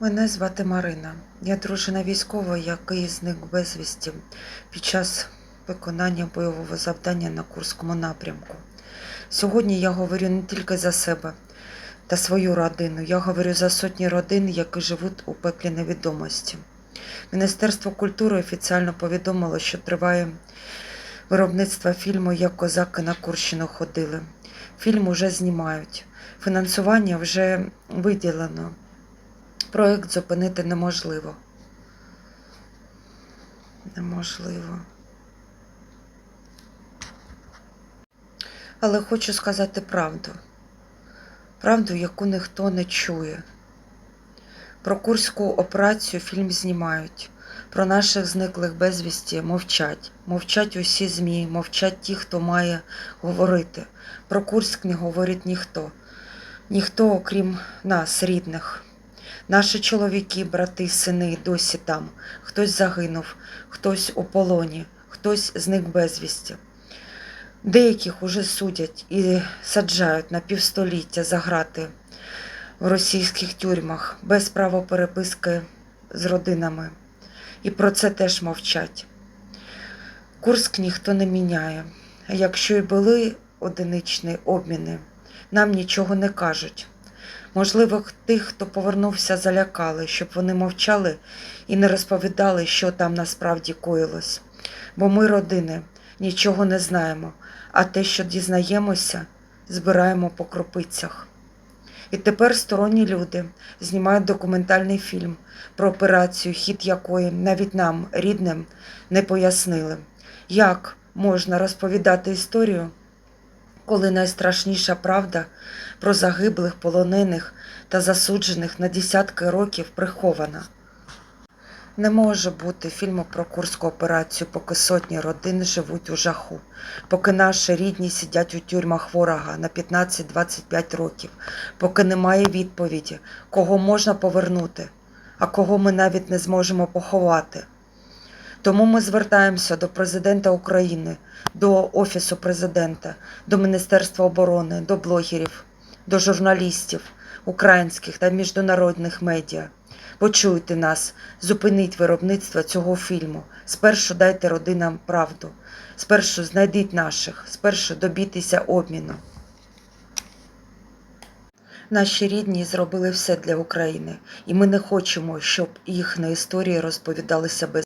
Мене звати Марина. Я дружина військового, який зник безвісті під час виконання бойового завдання на Курському напрямку. Сьогодні я говорю не тільки за себе та свою родину, я говорю за сотні родин, які живуть у пеклі невідомості. Міністерство культури офіційно повідомило, що триває виробництво фільму Як козаки на Курщину ходили. Фільм уже знімають. Фінансування вже виділено. Проект зупинити неможливо. Неможливо. Але хочу сказати правду. Правду, яку ніхто не чує. Про курську операцію фільм знімають. Про наших зниклих безвісті мовчать. Мовчать усі ЗМІ, мовчать ті, хто має говорити. Про Курськ не говорить ніхто. Ніхто, окрім нас, рідних. Наші чоловіки, брати, сини досі там. Хтось загинув, хтось у полоні, хтось зник безвісті. Деяких уже судять і саджають на півстоліття за грати в російських тюрмах без права переписки з родинами. І про це теж мовчать. Курск ніхто не міняє. Якщо й були одиничні обміни, нам нічого не кажуть. Можливо, тих, хто повернувся, залякали, щоб вони мовчали і не розповідали, що там насправді коїлось. Бо ми, родини, нічого не знаємо, а те, що дізнаємося, збираємо по кропицях. І тепер сторонні люди знімають документальний фільм про операцію, хід якої навіть нам, рідним, не пояснили. Як можна розповідати історію, коли найстрашніша правда про загиблих, полонених та засуджених на десятки років прихована? Не може бути фільму про Курську операцію, поки сотні родин живуть у жаху, поки наші рідні сидять у тюрмах ворога на 15-25 років, поки немає відповіді, кого можна повернути, а кого ми навіть не зможемо поховати. Тому ми звертаємося до президента України, до Офісу президента, до Міністерства оборони, до блогерів, до журналістів українських та міжнародних медіа. Почуйте нас, зупиніть виробництво цього фільму. Спершу дайте родинам правду. Спершу знайдіть наших, спершу добійтеся обміну. Наші рідні зробили все для України, і ми не хочемо, щоб їхні історії розповідалися без.